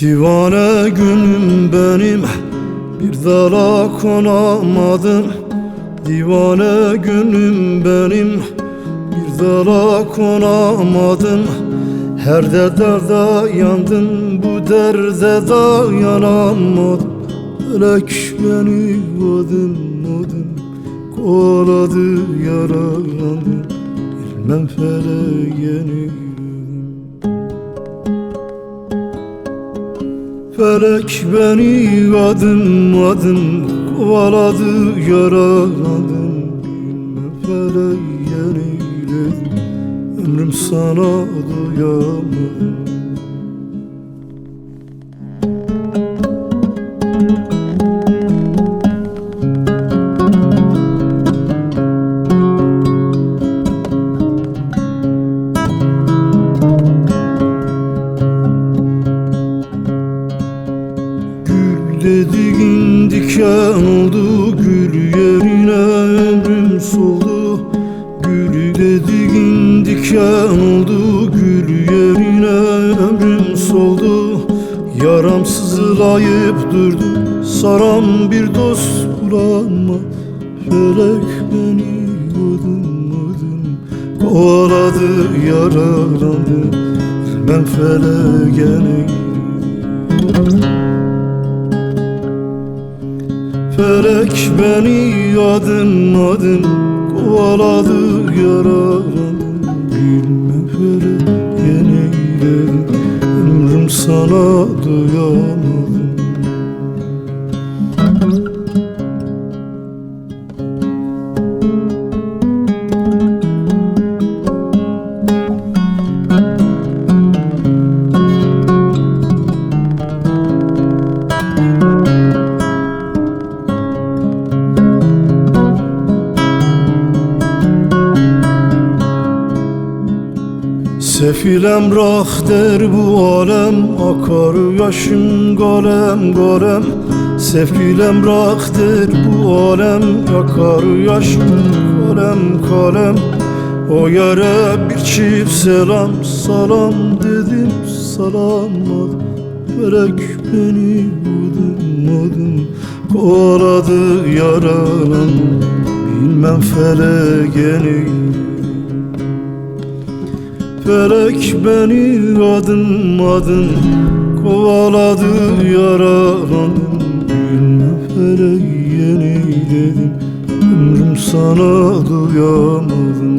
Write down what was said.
Divane günüm benim Bir dala konamadım. Divane günüm benim Bir dala konamadım. Her derde yandım Bu derde dayanamadım. Felek beni adım adım Kovaladı yaralandım. Bilmem feleğini Felek beni adım adım kovaladı yaraladım. Feleğini eyledim ömrüm sana doyamadım dediğin diken oldu Gül yerine ömrüm soldu. Gül dediğin diken oldu Gül yerine ömrüm soldu. Yaram sızılayıp durdu Saran bir dost bulama Felek beni adım adım Kovaladı yaralandı. Ben feleğine Felek beni adım adım kovaladı yaralandım Bilmem felek yeneyledim ömrüm sana doyamadım Sefil emrah der bu alem Akar yaşım galem galem Sefil emrah der bu alem Yakar yaşım kalem kalem O yere bir çift selam Salam dedim salamadım Felek beni adım adım. Kovaladı yaralan Bilmem feleğini Felek beni adım adım kovaladı yaralandım. Gülme feleğini dedim ömrüm sana duyamadım